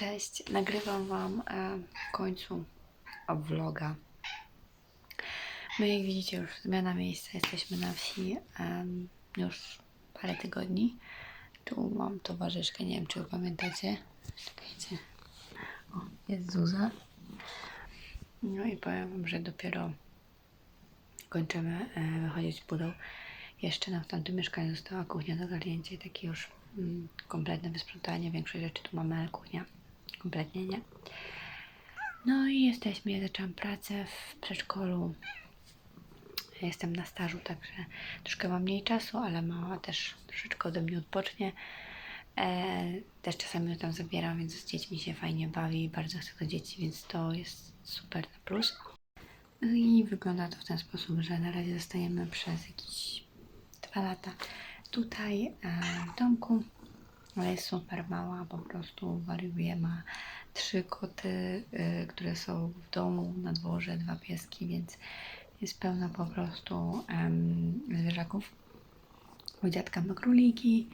Cześć, nagrywam Wam e, w końcu vloga. My, jak widzicie, już zmiana miejsca, jesteśmy na wsi już parę tygodni. Tu mam towarzyszkę, nie wiem czy ją pamiętacie. Czekajcie. O, jest Zuza. No i powiem Wam, że dopiero kończymy e, wychodzić z budą. Jeszcze nam w tamtym mieszkaniu została kuchnia do ogarnięcia i takie już mm, kompletne wysprzątanie. Większość rzeczy tu mamy, ale kuchnia kompletnie nie. No i jesteśmy. Ja zaczęłam pracę w przedszkolu. Jestem na stażu, także troszkę mam mniej czasu, ale mama też troszeczkę ode mnie odpocznie. E, też czasami ją tam zabieram, więc z dziećmi się fajnie bawi. Bardzo chcę do dzieci, więc to jest super na plus. No i wygląda to w ten sposób, że na razie zostajemy przez jakieś dwa lata tutaj e, w domku. Ale jest super mała, po prostu wariuje. Ma trzy koty, y, które są w domu, na dworze, dwa pieski, więc jest pełna po prostu em, zwierzaków. U dziadka ma króliki,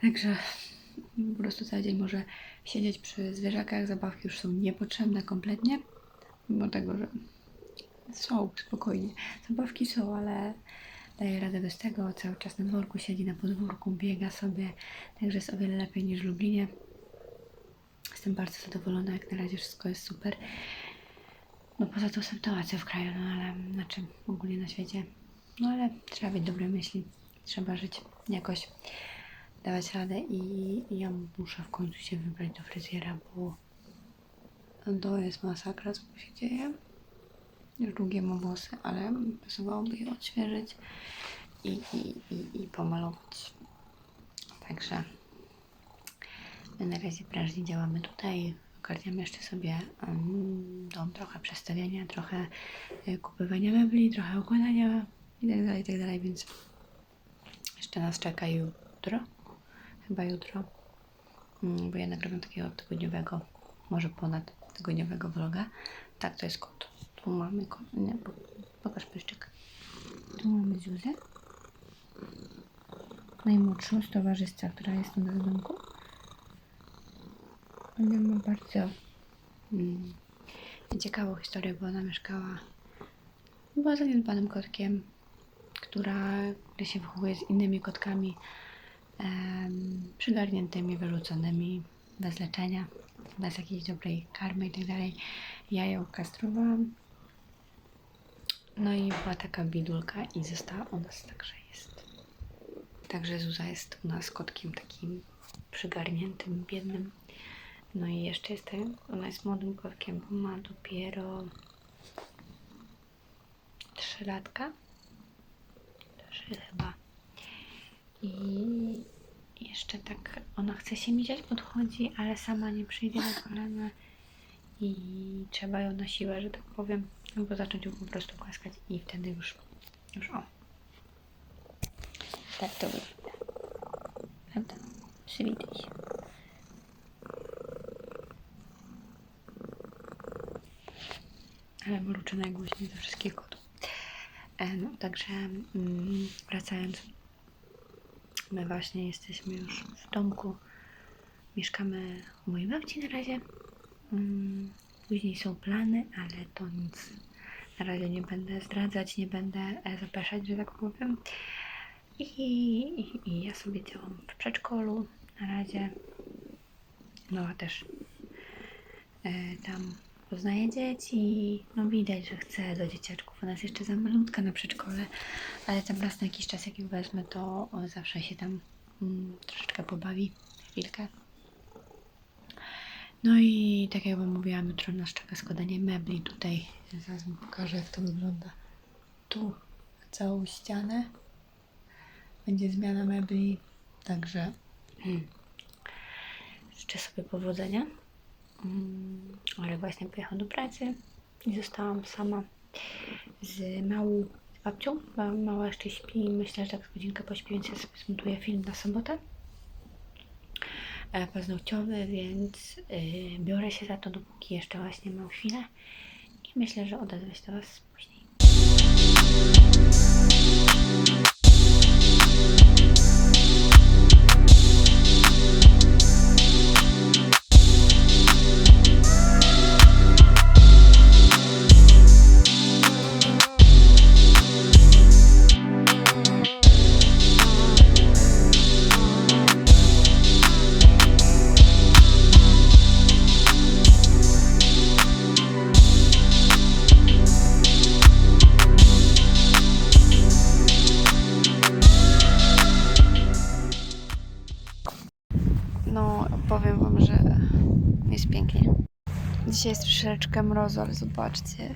także po prostu cały dzień może siedzieć przy zwierzakach. Zabawki już są niepotrzebne kompletnie, mimo tego, że są spokojnie. Zabawki są, ale daje radę bez tego. Cały czas na dworku siedzi, na podwórku, biega sobie, także jest o wiele lepiej niż w Lublinie. Jestem bardzo zadowolona, jak na razie wszystko jest super. No poza tą sytuacją w kraju, no ale na czym ogólnie na świecie. No ale trzeba mieć dobre myśli, trzeba żyć jakoś, dawać radę i, i ja muszę w końcu się wybrać do fryzjera, bo to jest masakra, co się dzieje. Już długie mam włosy, ale pasowałoby je odświeżyć i, i, i, i pomalować. Także my na razie prężnie działamy tutaj. Ogarniamy jeszcze sobie dom, trochę przestawiania, trochę y, kupywania mebli, trochę układania i tak dalej, i tak więc jeszcze nas czeka jutro, chyba jutro, Mm, bo ja nagrywam takiego tygodniowego, może ponad tygodniowego vloga. Tak, to jest kot. Tu mamy po- pokaż pyszczyk. Tu mamy Zuzę, najmłodszą z towarzystwa, która jest w domku. Ona ma bardzo mm, ciekawą historię, bo ona mieszkała była zaniedbanym kotkiem, która gdy się wychowuje z innymi kotkami em, przygarniętymi, wyrzuconymi bez leczenia, bez jakiejś dobrej karmy i tak. Ja ją kastrowałam. No i była taka bidulka i została u nas, także jest. Także Zuza jest u nas kotkiem takim przygarniętym, biednym. No i jeszcze jest ten, ona jest młodym kotkiem, bo ma dopiero 3 latka. 3 chyba. I jeszcze tak, ona chce się misiać, podchodzi, ale sama nie przyjdzie na kolana i trzeba ją na siłę, że tak powiem, albo zacząć ją po prostu głaskać i wtedy już, już o. Tak to wygląda. Prawda? Przywitaj się. Ale mruczę najgłośniej ze wszystkich kotów. E, no, także mm, wracając, my właśnie jesteśmy już w domku. Mieszkamy u mojej babci na razie. Mm, później są plany, ale to nic na razie nie będę zdradzać, nie będę e, zapraszać, że tak powiem. I, i, I ja sobie działam w przedszkolu na razie. No a też e, tam poznaje dzieci. No widać, że chce do dzieciaczków. Ona jest jeszcze za malutka na przedszkole, ale tam raz na jakiś czas, jak ją wezmę, to zawsze się tam mm, troszeczkę pobawi. Chwilkę. No i tak jak wam mówiłam, jutro nas czeka składanie mebli tutaj. Zaraz wam pokażę, jak to wygląda. Tu całą ścianę będzie zmiana mebli, także mm, życzę sobie powodzenia. Mm, ale właśnie pojechałam do pracy i zostałam sama z małą babcią. Ba- Mała jeszcze śpi, myślę, że tak z godzinkę pośpi, więc ja sobie zmontuję film na sobotę paznokciowy, więc y, biorę się za to, dopóki jeszcze właśnie mam chwilę i myślę, że odezwę się do Was później. Że jest pięknie. Dzisiaj jest troszeczkę mrozu, ale zobaczcie.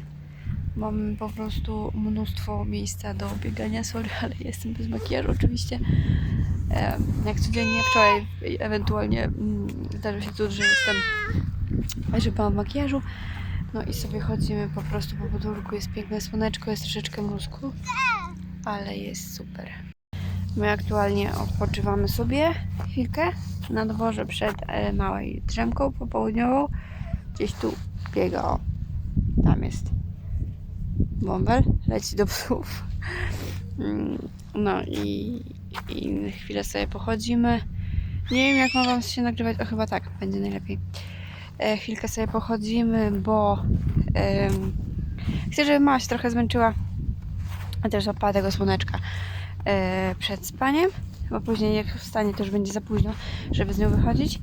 Mam po prostu mnóstwo miejsca do biegania. Sorry, ale jestem bez makijażu oczywiście. Jak codziennie, wczoraj ewentualnie mm, zdarzył się cud, że jestem, że w makijażu. No i sobie chodzimy po prostu po podwórku. Jest piękne słoneczko, jest troszeczkę mrozku, ale jest super. My aktualnie odpoczywamy sobie chwilkę na dworze przed e, małej drzemką popołudniową. Gdzieś tu biega, o, tam jest bąbel, leci do psów. Mm, No i, i chwilę sobie pochodzimy. Nie wiem jak mam się nagrywać, o chyba tak, będzie najlepiej. E, chwilkę sobie pochodzimy, bo em, chcę, żeby mama się trochę zmęczyła, a też złapała tego słoneczka e, przed spaniem, bo później jak wstanie to już będzie za późno, żeby z nią wychodzić.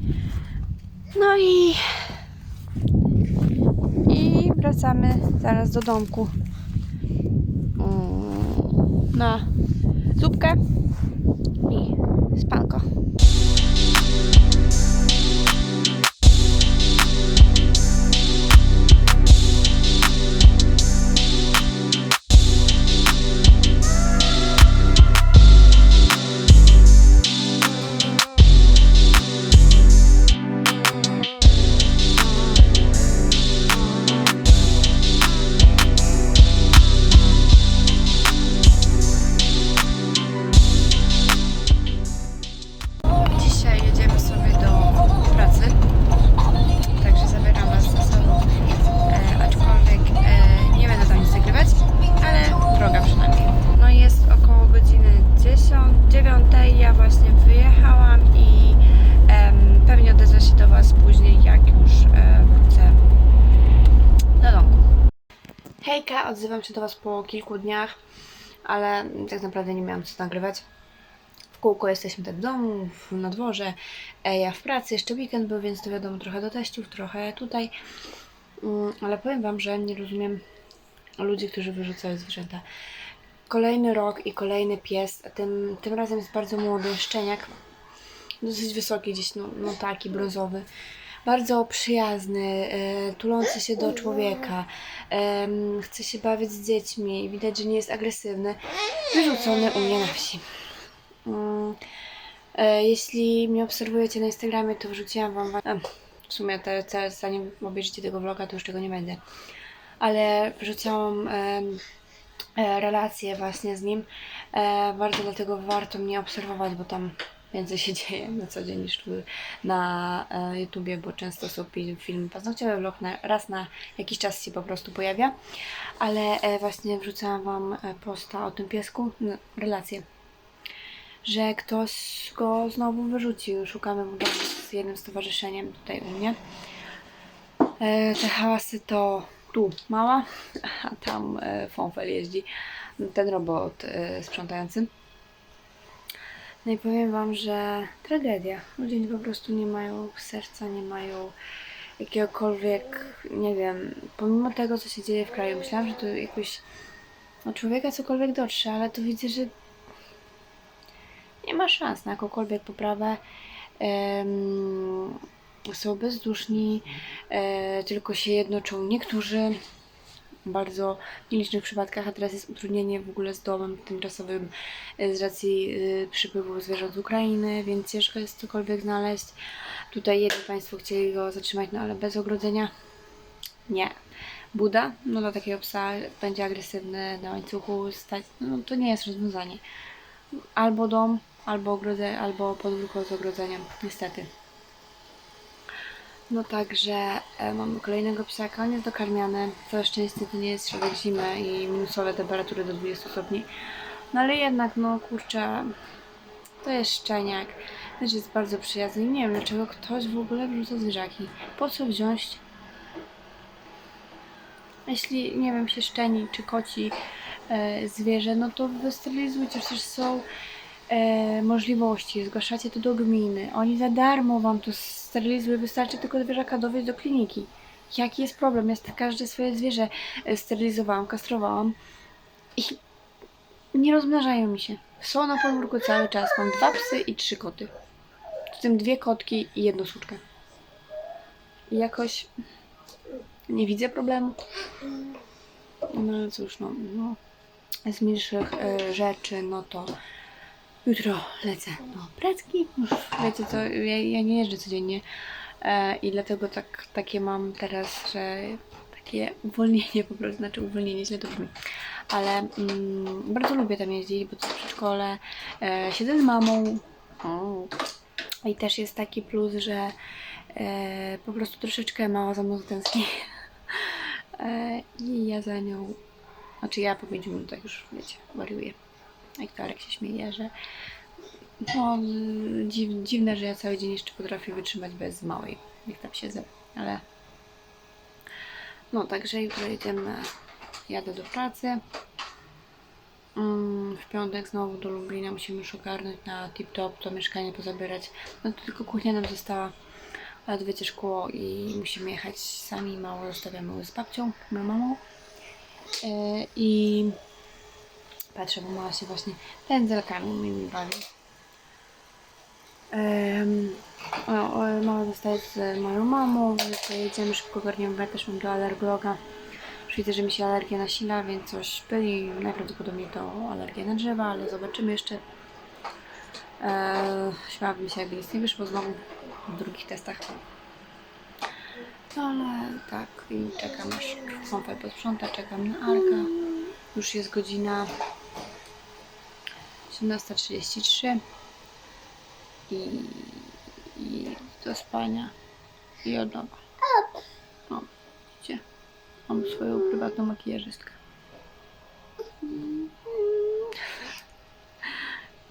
No i i wracamy zaraz do domku Mm, na zupkę i spanko. Się do Was po kilku dniach, ale tak naprawdę nie miałam co nagrywać w kółko jesteśmy tak w domu, na dworze, e, ja w pracy, jeszcze weekend był, więc to wiadomo, trochę do teściów, trochę tutaj. Mm, Ale powiem Wam, że nie rozumiem ludzi, którzy wyrzucają zwierzęta. Kolejny rok i kolejny pies, tym, tym razem jest bardzo młody, szczeniak, dosyć wysoki gdzieś, no, no taki, brązowy. Bardzo przyjazny, e, tulący się do człowieka, chce się bawić z dziećmi, widać, że nie jest agresywny. Wyrzucony u mnie na wsi. Mm, e, Jeśli mnie obserwujecie na Instagramie, to wrzuciłam wam. em, W sumie te, te, zanim obejrzycie tego vloga, to już tego nie będzie. Ale wrzucałam em, e, relacje właśnie z nim. E, bardzo dlatego warto mnie obserwować, bo tam więcej się dzieje na co dzień niż na e, YouTubie, bo często są filmy paznokciowe, vlog na, raz na jakiś czas się po prostu pojawia. Ale e, właśnie wrzucałam wam e, posta o tym piesku, no, relację że ktoś go znowu wyrzucił. Szukamy mu domu z jednym stowarzyszeniem tutaj u mnie. Te hałasy to tu mała, a tam Fonfel jeździ. Ten robot sprzątający. No i powiem Wam, że tragedia. Ludzie po prostu nie mają serca, nie mają jakiegokolwiek, nie wiem, pomimo tego, co się dzieje w kraju. Myślałam, że to jakoś no, człowieka cokolwiek dotrze, ale tu widzę, że nie ma szans na jakąkolwiek poprawę. Em, są bezduszni, e, tylko się jednoczą niektórzy. Bardzo nielicznych przypadkach, a teraz jest utrudnienie w ogóle z domem tymczasowym e, z racji e, przypływu zwierząt z Ukrainy, więc ciężko jest cokolwiek znaleźć. Tutaj jedni Państwo chcieli go zatrzymać, no ale bez ogrodzenia nie. Buda, no dla takiego psa będzie agresywny na łańcuchu stać, no to nie jest rozwiązanie albo dom, albo ogrodzenie, albo podwórko z ogrodzeniem, niestety. No także e, mamy kolejnego psiaka, on jest dokarmiany. Całe szczęście to nie jest środek zimy i minusowe temperatury do 20 stopni. No ale jednak, no kurczę, to jest szczeniak. Też jest bardzo przyjazny. Nie wiem dlaczego ktoś w ogóle wrzuca zwierzaki. Po co wziąć jeśli, nie wiem, się szczeni czy koci e, zwierzę, no to wystylizujcie, przecież są e, możliwości, zgłaszacie to do gminy, oni za darmo wam to sterylizują, wystarczy tylko zwierzaka dowieść do kliniki. Jaki jest problem? Ja każde swoje zwierzę e, sterylizowałam, kastrowałam i nie rozmnażają mi się. Są na podwórku cały czas. Mam dwa psy i trzy koty. W tym dwie kotki i jedną suczkę. I jakoś nie widzę problemu. No cóż, no, no z milszych e, rzeczy, no to jutro lecę do pracki. Już wiecie co, ja, ja nie jeżdżę codziennie e, i dlatego tak, takie mam teraz, że takie uwolnienie po prostu, znaczy uwolnienie źle to brzmi, ale mm, bardzo lubię tam jeździć, bo to jest przedszkole, e, siedzę z mamą i też jest taki plus, że e, po prostu troszeczkę mała za mną tęskni e, i ja za nią, znaczy ja po 5 minutach już, wiecie, wariuję. Jak to Arek się śmieje, że no, dziw, dziwne, że ja cały dzień jeszcze potrafię wytrzymać bez małej, jak tam siedzę, ale no, także jutro jedziemy, jadę do pracy. Mm, W piątek znowu do Lublina musimy już ogarnąć na tip-top, to mieszkanie pozabierać. No to tylko kuchnia nam została, ale to wiecie, szkło i musimy jechać sami, mało zostawiamy z babcią, moją mamą. Yy, I patrzę, bo mama się właśnie pędzelkami mi bawi. Mama zostaje z moją mamą, pojedziemy szybko ogarniemy, bo ja też mam do alergologa. Już widzę, że mi się alergia nasila, więc coś byli. Najprawdopodobniej to alergia na drzewa, ale zobaczymy jeszcze. Eee, śmiałabym się, jakby nic nie wyszło znowu w drugich testach. No ale tak, i czekam aż kąpel posprząta, czekam na Arka. Już jest godzina 17.33 i, i do spania i od nowa. No, widzicie? Mam swoją prywatną makijażystkę.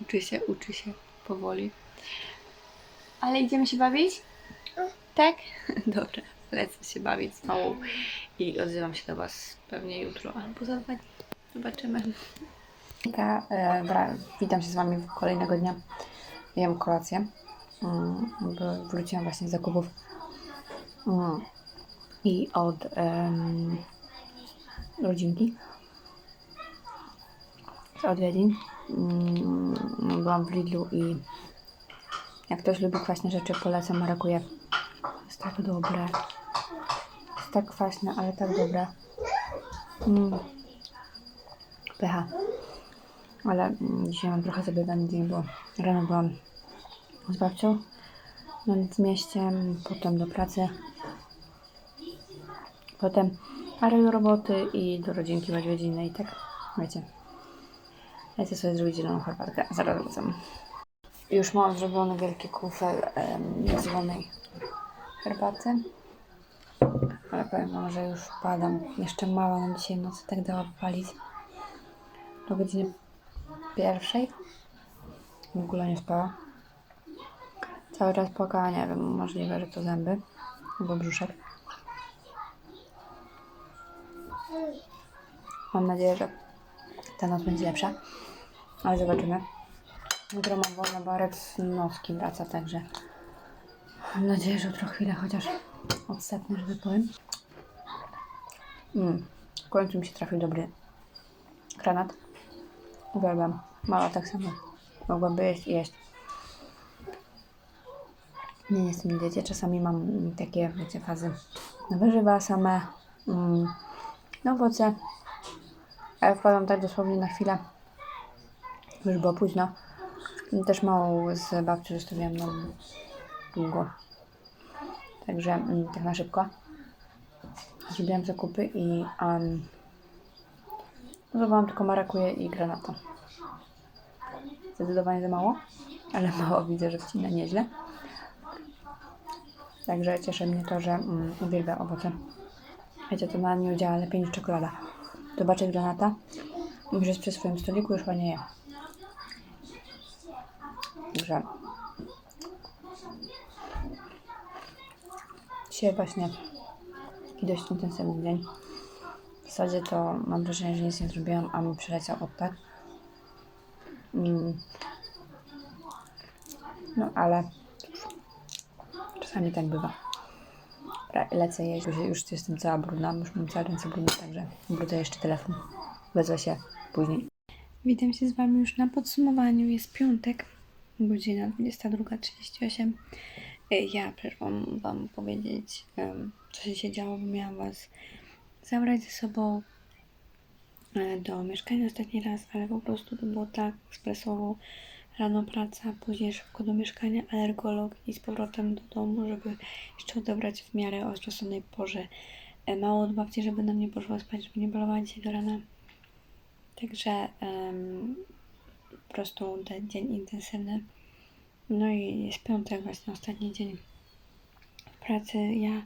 Uczy się, uczy się powoli. Ale idziemy się bawić? Tak? Dobra, lecę się bawić z małą i odzywam się do Was pewnie jutro albo za dwa dni. Zobaczymy. Wita, e, witam się z Wami kolejnego dnia. Jem kolację. Mm, wróciłam właśnie z zakupów. Mm. I od em, rodzinki. Z odwiedzin. Mm, byłam w Lidlu i jak ktoś lubi kwaśne rzeczy, polecam marakuje. Jest tak dobre. Jest tak kwaśne, ale tak dobre. Mm. Pycha. Ale dzisiaj mam trochę zabiegany dzień, bo rano byłam z babcią w mieście, potem do pracy, potem parę do roboty i do rodzinki w odwiedziny i tak, wiecie. Lecę sobie zrobić zieloną herbatkę, zaraz wracam. Już mam zrobiony wielki kufel em, zielonej herbaty. Ale powiem wam, że już padam. Jeszcze mała nam dzisiaj nocy tak dała palić. Do godziny pierwszej. W ogóle nie spała. Cały czas płakała, nie wiem, możliwe, że to zęby albo brzuszek. Mam nadzieję, że ta noc będzie lepsza, ale zobaczymy. Jutro mam wolne, bo z nocki wraca, także mam nadzieję, że jutro chwilę chociaż odsetnę, że tak powiem. Mm. W końcu mi się trafił dobry granat. Uwielbiam. Mała tak samo. Mogłaby jeść jeść. Nie jestem diecie. Czasami mam takie, wiecie, fazy na warzywa same, mm, na owoce. Ale wkładam tak dosłownie na chwilę. Już było późno. Też małą z babcią zostawiłam na długo. Także mm, tak na szybko. Zrobiłam zakupy i um, Złapałam tylko marakuje i granata. Zdecydowanie za mało, ale mało widzę, że wcina nieźle. Także cieszy mnie to, że mm, uwielbiam owoce. Wiecie, to na mnie działa lepiej niż czekolada. Zobaczę granata. Już jest przy swoim stoliku, już ładnie je. Także dzisiaj właśnie taki dość intensywny dzień. W zasadzie to mam wrażenie, że nic nie zrobiłam, a mi przeleciał odpad. Mm. No ale czasami tak bywa. Lecę się- już jestem cała brudna, już mam całe ręce brudne, także brudzę jeszcze telefon. Wezwę się później. Witam się z Wami już na podsumowaniu. Jest piątek, godzina 22.38 Y, Ja przyszłam Wam powiedzieć, co się działo, bo miałam Was zabrać ze sobą e, do mieszkania ostatni raz, ale po prostu to było tak ekspresowo. Rano praca, później szybko do mieszkania, alergolog i z powrotem do domu, żeby jeszcze odebrać w miarę o rozczasonej porze. E, Mało odbawcie, żeby nam nie poszło spać, żeby nie balowała dzisiaj do rana. Także em, po prostu ten dzień intensywny. No i jest piątek, właśnie ostatni dzień w pracy. Ja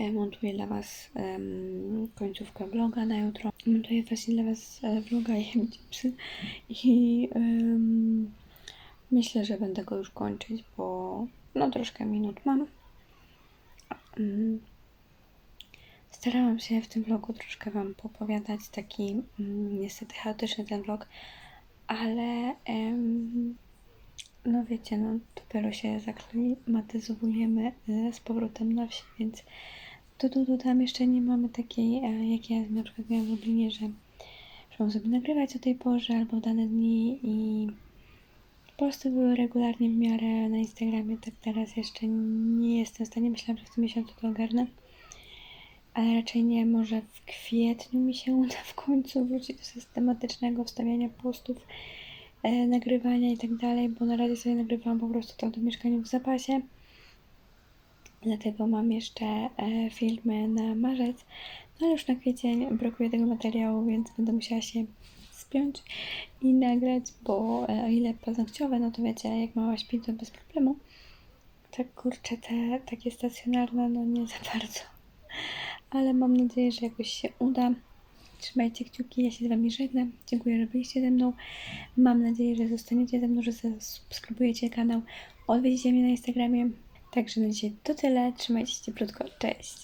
montuję dla Was em, końcówkę vloga na jutro. Montuję właśnie dla Was e, vloga jem chipsy. I em, myślę, że będę go już kończyć, bo no troszkę minut mam. Mm. Starałam się w tym vlogu troszkę Wam popowiadać, taki mm, niestety chaotyczny ten vlog, ale em, no wiecie, no dopiero się zaklimatyzujemy e, z powrotem na wsi, więc tu, tu, tu tam jeszcze nie mamy takiej, e, jak ja na przykład miałam w Lublinie, że muszę sobie nagrywać o tej porze albo w dane dni i posty były regularnie w miarę na Instagramie, tak teraz jeszcze nie jestem w stanie, myślałam, że w tym miesiącu to ogarnę ale raczej nie, może w kwietniu mi się uda w końcu wrócić do systematycznego wstawiania postów, e, nagrywania i tak dalej, bo na razie sobie nagrywałam po prostu to do mieszkania w zapasie. Dlatego mam jeszcze e, filmy na marzec, no ale już na kwiecień brakuje tego materiału, więc będę musiała się spiąć i nagrać, bo e, o ile paznokciowe, no to wiecie, jak mała śpi, to bez problemu. Tak kurczę, te takie stacjonarne, no nie za bardzo ale mam nadzieję, że jakoś się uda. Trzymajcie kciuki, ja się z Wami żegnam. Dziękuję, że byliście ze mną. Mam nadzieję, że zostaniecie ze mną, że subskrybujecie kanał, odwiedzicie mnie na Instagramie. Także na dzisiaj to tyle. Trzymajcie się cieplutko. Cześć!